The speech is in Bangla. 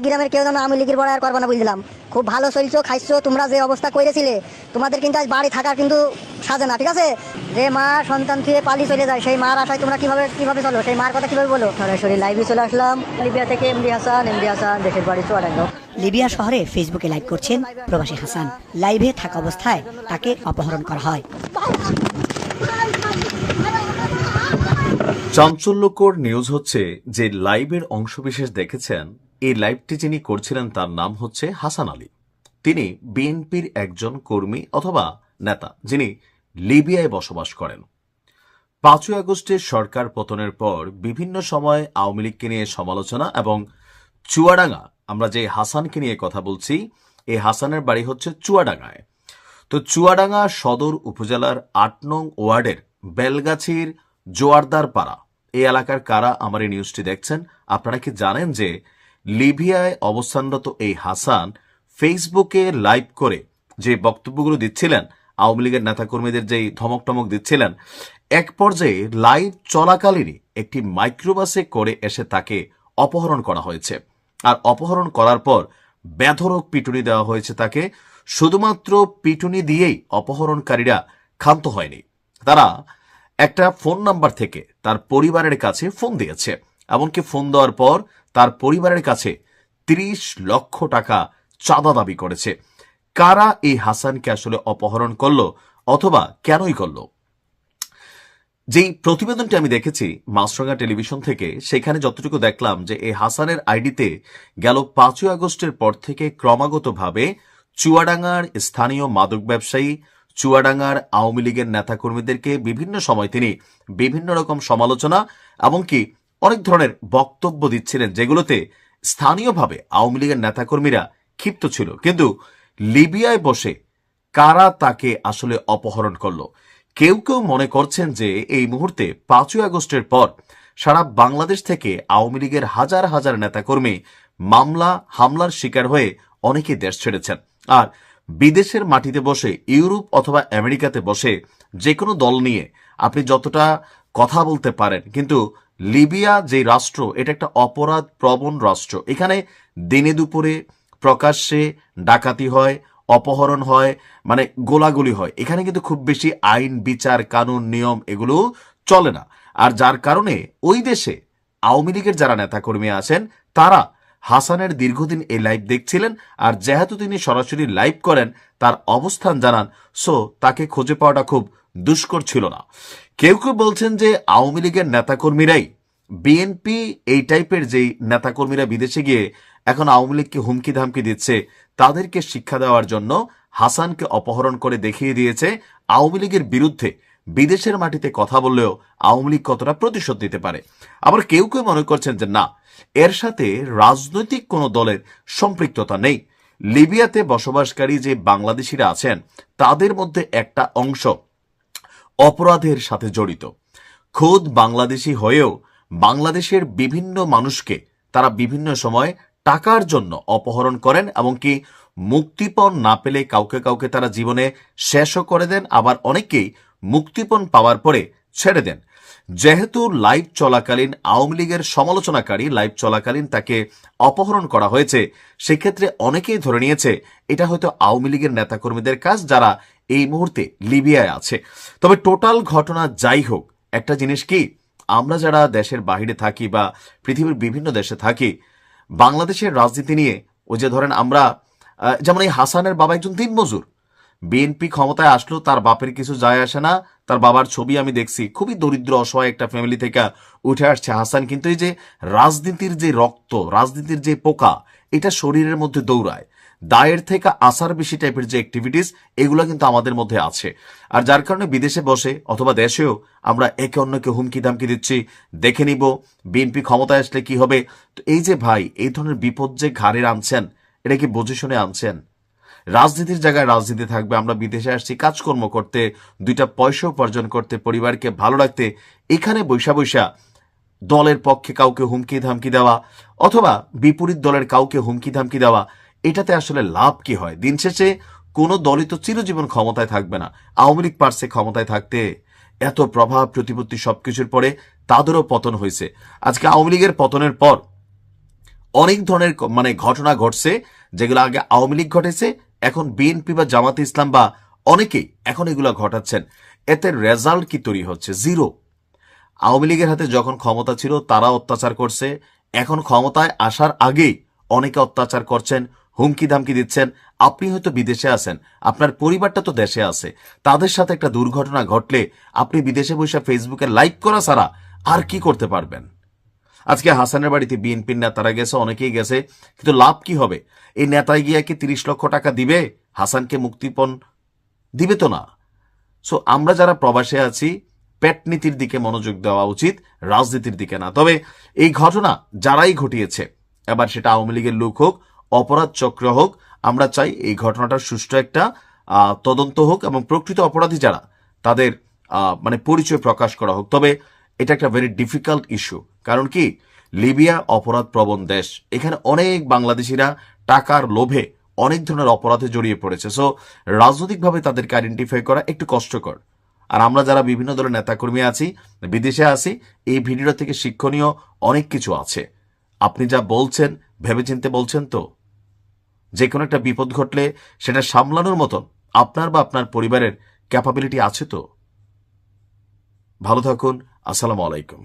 গ্রামের কেউ যেন আমি লীগের বড় আর করব না বুঝলাম। খুব ভালো চলছো খাইছো তোমরা যে অবস্থা করেছিলে তোমাদের কিন্তু আজ বাড়ি থাকার কিন্তু সাজে না ঠিক আছে? যে মা সন্তান থেকে পালি চলে যায় সেই মার আশায় তোমরা কীভাবে কীভাবে চলো? সেই মার কথা কীভাবে বলো? সরাসরি লাইভে চলে আসলাম। লিবিয়া থেকে এমডি হাসান এমডি হাসান দেশের বাড়ি চুয়াডাঙ্গা লিবিয়া শহরে ফেসবুকে লাইভ করছেন প্রবাসী হাসান। লাইভে থাকা অবস্থায় তাকে অপহরণ করা হয়। চাঞ্চল্যকর নিউজ হচ্ছে যে লাইভের অংশবিশেষ দেখেছেন এই লাইভটি যিনি করছিলেন তার নাম হচ্ছে হাসান আলী। তিনি বিএনপির একজন কর্মী অথবা নেতা যিনি লিবিয়ায় বসবাস করেন। পাঁচই আগস্টের সরকার পতনের পর বিভিন্ন সময় আওয়ামী লীগকে নিয়ে সমালোচনা এবং চুয়াডাঙ্গা, আমরা যে হাসানকে নিয়ে কথা বলছি, এই হাসানের বাড়ি হচ্ছে চুয়াডাঙ্গায়। তো চুয়াডাঙ্গা সদর উপজেলার আট নং ওয়ার্ডের বেলগাছির জোয়ারদার পাড়া এই এলাকার কারা আমার এই নিউজটি দেখছেন, আপনারা কি জানেন যে লিবিয়ায় অবস্থানরত এই হাসান ফেসবুকে লাইভ করে যে বক্তব্যগুলো দিচ্ছিলেন, আওয়ামী লীগের নেতাকর্মীদের যেই ধমক টমক দিচ্ছিলেন, এক পর্যায়ে লাইভ চলাকালীনই একটি মাইক্রোবাসে করে এসে তাকে অপহরণ করা হয়েছে। আর অপহরণ করার পর বেধরক পিটুনি দেওয়া হয়েছে তাকে। শুধুমাত্র পিটুনি দিয়েই অপহরণকারীরা ক্ষান্ত হয়নি। তারা একটা ফোন নাম্বার থেকে তার পরিবারের কাছে ফোন দিয়েছে। এমনকি ফোন দেওয়ার পর তার পরিবারের কাছে তিরিশ লক্ষ টাকা চাঁদা দাবি করেছে। কারা এই হাসানকে আসলে অপহরণ করল অথবা কেনই করল? যেই প্রতিবেদনটি আমি দেখেছি মাছরাঙ্গা টেলিভিশন থেকে, সেখানে যতটুকু দেখলাম যে এই হাসানের আইডিতে গেল পাঁচই আগস্টের পর থেকে ক্রমাগতভাবে চুয়াডাঙ্গার স্থানীয় মাদক ব্যবসায়ী, চুয়াডাঙ্গার আওয়ামী লীগের নেতাকর্মীদেরকে বিভিন্ন সময় তিনি বিভিন্ন রকম সমালোচনা, এমনকি অনেক ধরনের বক্তব্য দিচ্ছিলেন যেগুলোতে স্থানীয়ভাবে আওয়ামী লীগের নেতাকর্মীরা ক্ষিপ্ত ছিল। কিন্তু লিবিয়ায় বসে কারা তাকে আসলে অপহরণ করল? কেউ কেউ মনে করছেন যে এই মুহূর্তে পাঁচই আগস্টের পর সারা বাংলাদেশ থেকে আওয়ামী লীগের হাজার হাজার নেতাকর্মী মামলা, হামলার শিকার হয়ে অনেকে দেশ ছেড়েছেন। আর বিদেশের মাটিতে বসে, ইউরোপ অথবা আমেরিকাতে বসে যে কোনো দল নিয়ে আপনি যতটা কথা বলতে পারেন, কিন্তু লিবিয়া যে রাষ্ট্র, এটা একটা অপরাধ প্রবণ রাষ্ট্র। এখানে দিনে দুপুরে প্রকাশ্যে ডাকাতি হয়, অপহরণ হয় মানে গোলাগুলি হয়। এখানে কিন্তু খুব বেশি আইন, বিচার, কানুন, নিয়ম এগুলো চলে না। আর যার কারণে ওই দেশে আওয়ামী লীগের যারা নেতাকর্মী আছেন, তারা হাসানের দীর্ঘদিন এই লাইভ দেখছিলেন আর যেহেতু তিনি সরাসরি লাইভ করেন, তার অবস্থান জানান। সো, তাকে খুঁজে পাওয়াটা খুব দুষ্কর ছিল না। কেউ কেউ বলছেন যে আওয়ামী লীগের নেতাকর্মীরাই বিএনপি এই টাইপের যেই নেতাকর্মীরা বিদেশে গিয়ে এখন আওয়ামী লীগকে হুমকি ধামকি দিচ্ছে, তাদেরকে শিক্ষা দেওয়ার জন্য হাসানকে অপহরণ করে দেখিয়ে দিয়েছে। আওয়ামী লীগের বিরুদ্ধে বিদেশের মাটিতে কথা বললেও আওয়ামী লীগ কতটা প্রতিশোধ দিতে পারে? আবার কেউ কেউ মনে করছেন যে না, এর সাথে রাজনৈতিক কোনো দলের সম্পৃক্ততা নেই। লিবিয়াতে বসবাসকারী যে বাংলাদেশিরা আছেন, তাদের মধ্যে একটা অংশ অপরাধের সাথে জড়িত। খোদ বাংলাদেশি হয়েও বাংলাদেশের বিভিন্ন মানুষকে তারা বিভিন্ন সময় টাকার জন্য অপহরণ করেন এবং কি মুক্তিপণ না পেলে কাউকে কাউকে তারা জীবনে শেষও করে দেন, আবার অনেকেই মুক্তিপণ পাওয়ার পরে ছেড়ে দেন। যেহেতু লাইভ চলাকালীন আওয়ামী লীগের সমালোচনাকারী লাইভ চলাকালীন তাকে অপহরণ করা হয়েছে, সেক্ষেত্রে অনেকেই ধরে নিয়েছে, এটা হয়তো আওয়ামী লীগের নেতাকর্মীদের কাজ যারা এই মুহূর্তে লিবিয়ায় আছে। তবে টোটাল ঘটনা যাই হোক, একটা জিনিস কি, আমরা যারা দেশের বাহিরে থাকি বা পৃথিবীর বিভিন্ন দেশে থাকি, বাংলাদেশের রাজনীতি নিয়ে ওই যে ধরেন আমরা যেমন এই হাসানের বাবা একজন দিনমজুর। বিএনপি ক্ষমতায় আসলো তার বাপের কিছু যায় আসে না, তার বাবার ছবি আমি দেখছি, খুবই দরিদ্র, অসহায় একটা ফ্যামিলি থেকে উঠে আসছে হাসান। কিন্তু এই যে রাজনীতির যে রক্ত, রাজনীতির যে পোকা, এটা শরীরের মধ্যে দৌড়ায়। দায়ের থেকে আসার বেশি টাইপের যে অ্যাক্টিভিটিস এগুলো কিন্তু আমাদের মধ্যে আছে। আর যার কারণে বিদেশে বসে অথবা দেশেও আমরা একে অন্যকে হুমকি দামকি দিচ্ছি, দেখে নিব, বিএনপি ক্ষমতায় আসলে কি হবে। তো এই যে ভাই, এই ধরনের বিপদ যে ঘাড়ে আনছেন, এটা কি বুঝে শুনে আনছেন? রাজনীতির জায়গায় রাজনীতি থাকবে, আমরা বিদেশে আসছি, কাজকর্ম করতে, দুইটা পয়সা উপার্জন করতে, পরিবারকে ভালো রাখতে, এখানে বৈশা বৈশা দলের পক্ষে কাউকে হুমকি ধামকি দেওয়া, অথবা বিপরীত দলের কাউকে হুমকি ধামকি দেওয়া এটাতে আসলে লাভ কি হয়? দিন শেষে কোনো দলই তো চিরজীবন ক্ষমতায় থাকবে না। আওয়ামী লীগ পারছে ক্ষমতায় থাকতে। এত প্রভাব, প্রতিপত্তি সবকিছুর পরে তাদেরও পতন হয়েছে। আজকে আওয়ামী লীগের পতনের পর অনেক ধরনের মানে ঘটনা ঘটছে, যেগুলো আগে আওয়ামী লীগ ঘটেছে, এখন বিএনপি বা জামাত ইসলাম বা অনেকেই এখন এগুলো ঘটাচ্ছেন। এতে রেজাল্ট কি তৈরি হচ্ছে? জিরো আওয়ামী লীগের হাতে যখন ক্ষমতা ছিল, তারা অত্যাচার করছে। এখন ক্ষমতায় আসার আগেই অনেকে অত্যাচার করছেন হুমকি ধামকি দিচ্ছেন, আপনি হয়তো বিদেশে আছেন, আপনার পরিবারটা তো দেশে আছে। তাদের সাথে একটা দুর্ঘটনা ঘটলে আপনি বিদেশে বসে ফেসবুকে লাইক করা ছাড়া আর কি করতে পারবেন? আজকে হাসানের বাড়িতে বিএনপির নেতারা গেছে, অনেকেই গেছে, কিন্তু লাভ কি হবে? এই নেতায় গিয়ে কি তিরিশ লক্ষ টাকা দিবে? হাসানকে মুক্তিপণ দিবে তো না। সো আমরা যারা প্রবাসে আছি, পেট নীতির দিকে মনোযোগ দেওয়া উচিত, রাজনীতির দিকে না। তবে এই ঘটনা যারাই ঘটিয়েছে, এবার সেটা আওয়ামী লীগের লোক হোক অপরাধ চক্র হোক, আমরা চাই এই ঘটনাটার সুষ্ঠু একটা তদন্ত হোক এবং প্রকৃত অপরাধী যারা, তাদের মানে পরিচয় প্রকাশ করা হোক। তবে এটা একটা ভেরি ডিফিকাল্ট ইস্যু কারণ কি? লিবিয়া অপরাধ প্রবণ দেশ। এখানে অনেক বাংলাদেশিরা টাকার লোভে অনেক ধরনের অপরাধে জড়িয়ে পড়েছে। সো রাজনৈতিকভাবে তাদেরকে আইডেন্টিফাই করা একটু কষ্টকর। আর আমরা যারা বিভিন্ন দলের নেতাকর্মী আছি, বিদেশে আছি, এই ভিডিও থেকে শিক্ষণীয় অনেক কিছু আছে। আপনি যা বলছেন, ভেবেচিন্তে বলছেন তো? যে কোনো একটা বিপদ ঘটলে সেটা সামলানোর মতন আপনার বা আপনার পরিবারের ক্যাপাবিলিটি আছে তো? ভালো থাকুন, আসসালামু আলাইকুম।